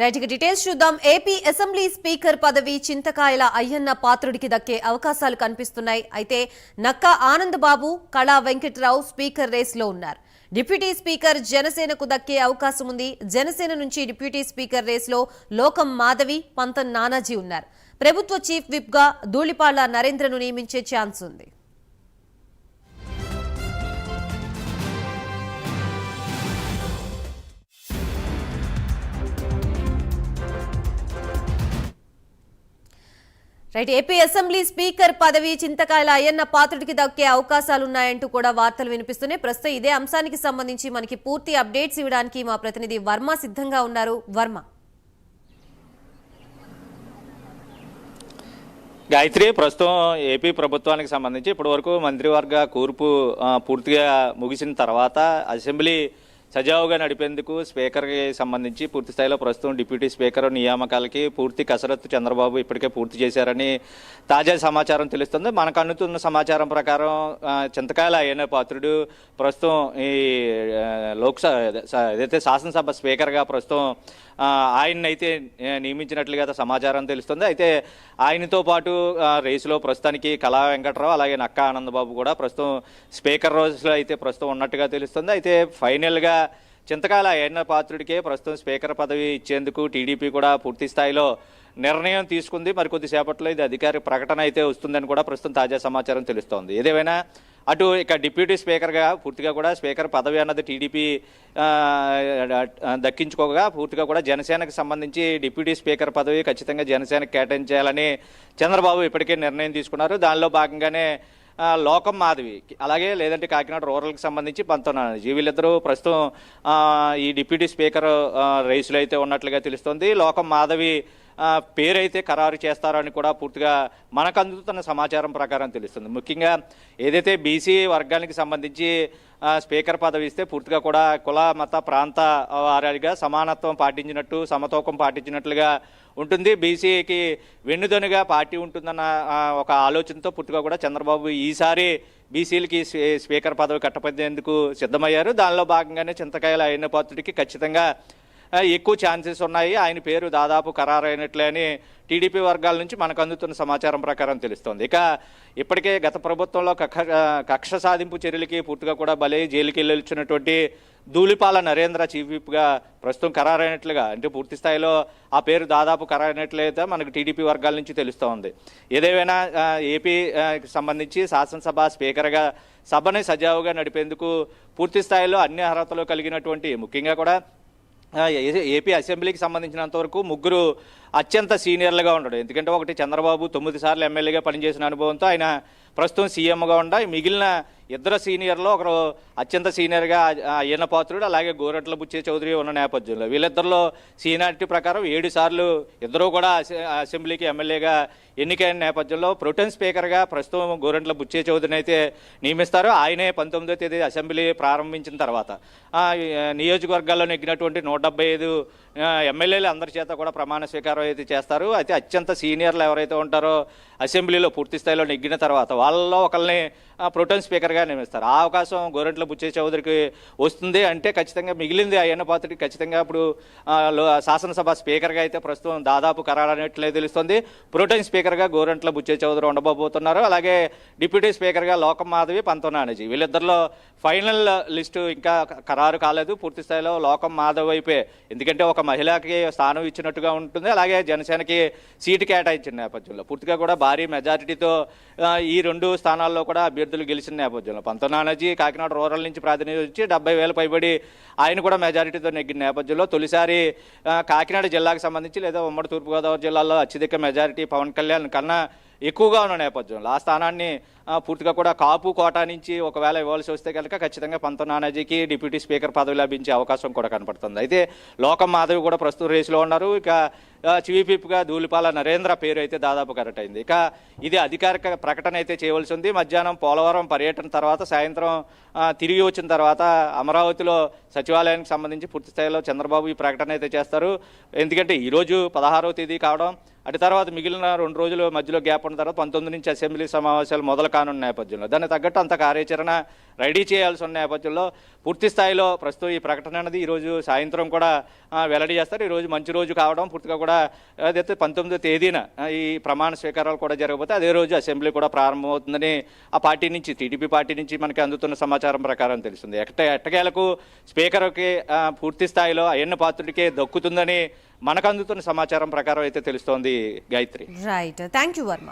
Right ఇక details చూద్దాం. AP assembly speaker పదవి చింతకాయల అయ్యన్న పాత్రుడికి దక్కే అవకాశాలు కనిపిస్తున్నాయి. అయితే నక్కా ఆనంద్ బాబు కళా వెంకట్రావు స్పీకర్ రేస్లో ఉన్నారు. డిప్యూటీ స్పీకర్ జనసేనకు దక్కే అవకాశం ఉంది. జనసేన నుంచి డిప్యూటీ స్పీకర్ రేస్లో లోకం మాధవి పంతం నానాజీ ఉన్నారు. ప్రభుత్వ చీఫ్ విప్గా ధూళిపాళ్ళ నరేంద్రను నియమించే ఛాన్స్ ఉంది. రైట్ ఏపీ అసెంబ్లీ స్పీకర్ పదవి చింతకాయల అయ్యన్న పాత్రుడికి దక్కే అవకాశాలున్నాయంటూ కూడా వార్తలు వినిపిస్తున్నాయి. ప్రస్తుతం ఇదే అంశానికి సంబంధించి మనకి పూర్తి అప్డేట్స్ ఇవ్వడానికి మా ప్రతినిధి వర్మ సిద్ధంగా ఉన్నారు. వర్మ. గాయత్రి ప్రస్తుతం ఏపీ ప్రభుత్వానికి సంబంధించి ఇప్పటివరకు మంత్రివర్గ కూర్పు పూర్తిగా ముగిసిన తర్వాత అసెంబ్లీ సజావుగా నడిపేందుకు స్పీకర్కి సంబంధించి పూర్తి స్థాయిలో ప్రస్తుతం డిప్యూటీ స్పీకర్ నియామకాలకి పూర్తి కసరత్తు చంద్రబాబు ఇప్పటికే పూర్తి చేశారని తాజా సమాచారం తెలుస్తుంది. మనకు అందుతున్న సమాచారం ప్రకారం చింతకాయల ఆయన పాత్రుడు ప్రస్తుతం ఈ లోక్సభ ఏదైతే శాసనసభ స్పీకర్గా ప్రస్తుతం ఆయన్నైతే నియమించినట్లుగా సమాచారం తెలుస్తుంది. అయితే ఆయనతో పాటు రేసులో ప్రస్తుతానికి కళా వెంకట్రావు అలాగే నక్కా ఆనందబాబు కూడా ప్రస్తుతం స్పీకర్ రోజులో అయితే ప్రస్తుతం ఉన్నట్టుగా తెలుస్తుంది. అయితే ఫైనల్గా చింతకాల అయ్యన్న పాత్రుడికే ప్రస్తుతం స్పీకర్ పదవి ఇచ్చేందుకు టీడీపీ కూడా పూర్తి స్థాయిలో నిర్ణయం తీసుకుంది. మరి కొద్దిసేపట్లో ఇది అధికారిక ప్రకటన అయితే వస్తుందని కూడా ప్రస్తుతం తాజా సమాచారం తెలుస్తోంది. ఏదేమైనా అటు ఇక డిప్యూటీ స్పీకర్గా పూర్తిగా కూడా స్పీకర్ పదవి అన్నది టీడీపీ దక్కించుకోగా పూర్తిగా కూడా జనసేనకు సంబంధించి డిప్యూటీ స్పీకర్ పదవి ఖచ్చితంగా జనసేనకు కేటాయించాలని చంద్రబాబు ఇప్పటికే నిర్ణయం తీసుకున్నారు. దానిలో భాగంగానే లోకం మాధవి అలాగే లేదంటే కాకినాడ రూరల్కి సంబంధించి పంతొమ్మిది వీళ్ళిద్దరూ ప్రస్తుతం ఈ డిప్యూటీ స్పీకర్ ఆ, అయితే ఉన్నట్లుగా తెలుస్తోంది. లోకం మాధవి పేరైతే ఖరారు చేస్తారని కూడా పూర్తిగా మనకు అందుతున్న సమాచారం ప్రకారం తెలుస్తుంది. ముఖ్యంగా ఏదైతే బీసీ వర్గానికి సంబంధించి స్పీకర్ పదవి ఇస్తే పూర్తిగా కూడా కుల మత ప్రాంత వారిగా సమానత్వం పాటించినట్టు సమతూకం పాటించినట్లుగా ఉంటుంది. బీసీకి వెన్నుదనుగా పార్టీ ఉంటుందన్న ఒక ఆలోచనతో పూర్తిగా కూడా చంద్రబాబు ఈసారి బీసీలకి స్పీ- స్పీకర్ పదవి కట్టపడేందుకు సిద్ధమయ్యారు. దానిలో భాగంగానే చింతకాయల అయిన పాత్రుడికి ఖచ్చితంగా ఎక్కువ ఛాన్సెస్ ఉన్నాయి. ఆయన పేరు దాదాపు ఖరారైనట్లే అని టీడీపీ వర్గాల నుంచి మనకు అందుతున్న సమాచారం ప్రకారం తెలుస్తోంది. ఇక ఇప్పటికే గత ప్రభుత్వంలో కక్ష కక్ష సాధింపు చర్యలకి పూర్తిగా కూడా బలై జైలుకి వెళ్ళొచ్చినటువంటి ధూళిపాల నరేంద్ర చీఫ్ విప్గా ప్రస్తుతం ఖరారైనట్లుగా అంటే పూర్తి స్థాయిలో ఆ పేరు దాదాపు ఖరారైనట్లయితే మనకు టీడీపీ వర్గాల నుంచి తెలుస్తూ ఉంది ఏదేమైనా ఏపీకి ఏపీ సంబంధించి శాసనసభ స్పీకర్గా సభని సజావుగా నడిపేందుకు పూర్తి స్థాయిలో అన్ని అర్హతలు కలిగినటువంటి ముఖ్యంగా కూడా ఏపీ అసెంబ్లీకి సంబంధించినంత వరకు ముగ్గురు అత్యంత సీనియర్లుగా ఉండడు ఎందుకంటే ఒకటి చంద్రబాబు తొమ్మిది సార్లు ఎమ్మెల్యేగా పనిచేసిన అనుభవంతో ఆయన ప్రస్తుతం సీఎంగా ఉండ. మిగిలిన ఇద్దరు సీనియర్లో ఒకరు అత్యంత సీనియర్గా ఆ, పాత్రుడు అలాగే గోరట్ల బుచ్చే చౌదరి ఉన్న నేపథ్యంలో. వీళ్ళిద్దరిలో సీనియారిటీ ప్రకారం ఏడు సార్లు ఇద్దరూ కూడా అసెంబ్లీకి ఎమ్మెల్యేగా ఎన్నికైన నేపథ్యంలో ప్రొటెన్ స్పీకర్గా ప్రస్తుతం గోరంట్ల బుచ్చే చౌదరిని అయితే నియమిస్తారు. ఆయనే పంతొమ్మిదో తేదీ అసెంబ్లీ ప్రారంభించిన తర్వాత. నియోజకవర్గాల్లో నెగ్గినటువంటి నూట డెబ్బై ఐదు ఎమ్మెల్యేలు అందరి చేత కూడా ప్రమాణ స్వీకారం అయితే చేస్తారు. అయితే అత్యంత సీనియర్లు ఎవరైతే ఉంటారో అసెంబ్లీలో పూర్తి స్థాయిలో నెగ్గిన తర్వాత వాళ్ళలో ఒకరిని ప్రోటోన్ స్పీకర్గా నియమిస్తారు. ఆ అవకాశం గోరంట్ల బుచ్చే చౌదరికి వస్తుంది అంటే ఖచ్చితంగా మిగిలింది అయ్యన్న పాత్రకి ఖచ్చితంగా ఇప్పుడు శాసనసభ స్పీకర్గా అయితే ప్రస్తుతం దాదాపు ఖరారనట్లే తెలుస్తుంది. ప్రోటోన్ స్పీకర్గా గోరంట్ల బుచ్చే చౌదరి ఉండబోతున్నారు. అలాగే డిప్యూటీ స్పీకర్గా లోకం మాధవి పంతొనానజీ వీళ్ళిద్దరిలో ఫైనల్ లిస్టు ఇంకా ఖరారు కాలేదు. పూర్తి స్థాయిలో లోకం మాధవ్ వైపే. ఎందుకంటే ఒక మహిళకి స్థానం ఇచ్చినట్టుగా ఉంటుంది. అలాగే జనసేనకి సీటు కేటాయించిన నేపథ్యంలో. పూర్తిగా కూడా భారీ మెజారిటీతో ఈ రెండు స్థానాల్లో కూడా అభ్యర్థులు గెలిచిన నేపథ్యంలో పంతొనానజీ కాకినాడ రూరల్ నుంచి ప్రాతినిధ్యం వచ్చి డెబ్బై వేల పైబడి ఆయన కూడా మెజారిటీతో నెగ్గిన నేపథ్యంలో తొలిసారి కాకినాడ జిల్లాకు సంబంధించి లేదా ఉమ్మడి తూర్పుగోదావరి జిల్లాలో అత్యధిక మెజారిటీ పవన్ కళ్యాణ్ కన్నా ఎక్కువగా ఉన్న నేపథ్యంలో ఆ స్థానాన్ని పూర్తిగా కూడా కాపు కోటా నుంచి ఒకవేళ ఇవ్వాల్సి వస్తే కనుక ఖచ్చితంగా పంత నానాజీకి డిప్యూటీ స్పీకర్ పదవి లభించే అవకాశం కూడా కనపడుతుంది. అయితే లోకం మాధవి కూడా ప్రస్తుతం రేసులో ఉన్నారు. ఇక చివిపిగా ధూళిపాల నరేంద్ర పేరు అయితే దాదాపు కరెక్ట్ అయింది. ఇక ఇది అధికారిక ప్రకటన అయితే చేయవలసి ఉంది. మధ్యాహ్నం పోలవరం పర్యటన తర్వాత సాయంత్రం తిరిగి వచ్చిన తర్వాత అమరావతిలో సచివాలయానికి సంబంధించి పూర్తి స్థాయిలో చంద్రబాబు ఈ ప్రకటన అయితే చేస్తారు. ఎందుకంటే ఈరోజు పదహారవ తేదీ కావడం అటు తర్వాత మిగిలిన రెండు రోజులు మధ్యలో గ్యాప్ ఉన్న తర్వాత పంతొమ్మిది నుంచి అసెంబ్లీ సమావేశాలు మొదలు కానున్న నేపథ్యంలో. దాన్ని తగ్గట్టు అంత కార్యాచరణ రెడీ చేయాల్సి ఉన్న నేపథ్యంలో పూర్తి స్థాయిలో ప్రస్తుతం ఈ ప్రకటన అనేది ఈరోజు సాయంత్రం కూడా వెల్లడి చేస్తారు. ఈరోజు మంచి రోజు కావడం పూర్తిగా కూడా ఏదైతే పంతొమ్మిదో తేదీన ఈ ప్రమాణ స్వీకారాలు కూడా జరగబోతే అదే రోజు అసెంబ్లీ కూడా ప్రారంభమవుతుందని ఆ పార్టీ నుంచి టీడీపీ పార్టీ నుంచి మనకి అందుతున్న సమాచారం ప్రకారం తెలుస్తుంది. ఎట్ట ఎట్టకేలకు స్పీకర్కి పూర్తి స్థాయిలో అయ్యన్న పాత్రుడికే దక్కుతుందని మనకు అందుతున్న సమాచారం ప్రకారం అయితే తెలుస్తోంది Gayatri. Right thank you Varma